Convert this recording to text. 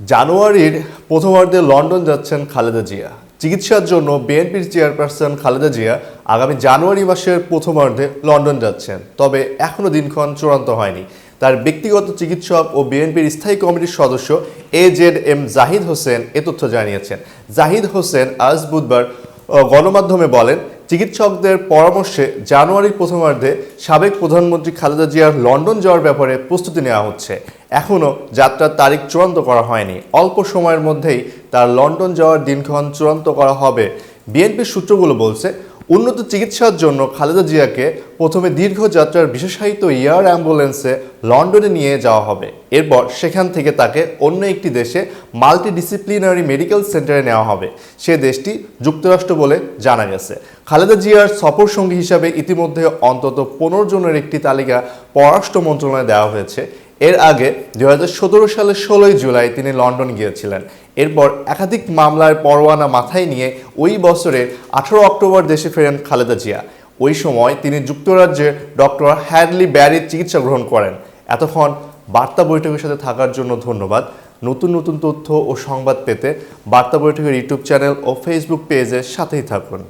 জানুয়ারির প্রথমার্ধে লন্ডন যাচ্ছেন খালেদা জিয়া। চিকিৎসার জন্য বিএনপির চেয়ারপারসন খালেদা জিয়া আগামী জানুয়ারি মাসের প্রথমার্ধে লন্ডন যাচ্ছেন। তবে এখনও দিনক্ষণ চূড়ান্ত হয়নি। তার ব্যক্তিগত চিকিৎসক ও বিএনপির স্থায়ী কমিটির সদস্য A Z M Zahid Hossain এ তথ্য জানিয়েছেন। জাহিদ হোসেন আজ বুধবার গণমাধ্যমে বলেন চিকিৎসকদের পরামর্শে জানুয়ারির প্রথমার্ধে সাবেক প্রধানমন্ত্রী খালেদা জিয়ার লন্ডন যাওয়ার ব্যাপারে প্রস্তুতি নেওয়া হচ্ছে। এখনও যাত্রার তারিখ চূড়ান্ত করা হয়নি। অল্প সময়ের মধ্যেই তার লন্ডন যাওয়ার দিনক্ষণ চূড়ান্ত করা হবে। বিএনপির সূত্রগুলো বলছে উন্নত চিকিৎসার জন্য খালেদা জিয়াকে প্রথমে দীর্ঘ যাত্রার বিশেষায়িত এয়ার অ্যাম্বুলেন্সে লন্ডনে নিয়ে যাওয়া হবে। এরপর সেখান থেকে তাকে অন্য একটি দেশে মাল্টিডিসিপ্লিনারি মেডিকেল সেন্টারে নেওয়া হবে। সে দেশটি যুক্তরাষ্ট্র বলে জানা গেছে। খালেদা জিয়ার সফর সঙ্গী হিসাবে ইতিমধ্যে অন্তত পনেরো জনের একটি তালিকা পররাষ্ট্র মন্ত্রণালয়ে দেওয়া হয়েছে। এর আগে দু হাজার সতেরো সালের ষোলোই জুলাই তিনি লন্ডন গিয়েছিলেন। এরপর একাধিক মামলার পরোয়ানা মাথায় নিয়ে ওই বছরের আঠারো অক্টোবর দেশে ফেরেন খালেদা জিয়া। ওই সময় তিনি যুক্তরাজ্যের ডক্টর হ্যাডলি ব্যারির চিকিৎসা গ্রহণ করেন। এতক্ষণ বার্তা বৈঠকের সাথে থাকার জন্য ধন্যবাদ। নতুন নতুন তথ্য ও সংবাদ পেতে বার্তা বৈঠকের ইউটিউব চ্যানেল ও ফেসবুক পেজের সাথেই থাকুন।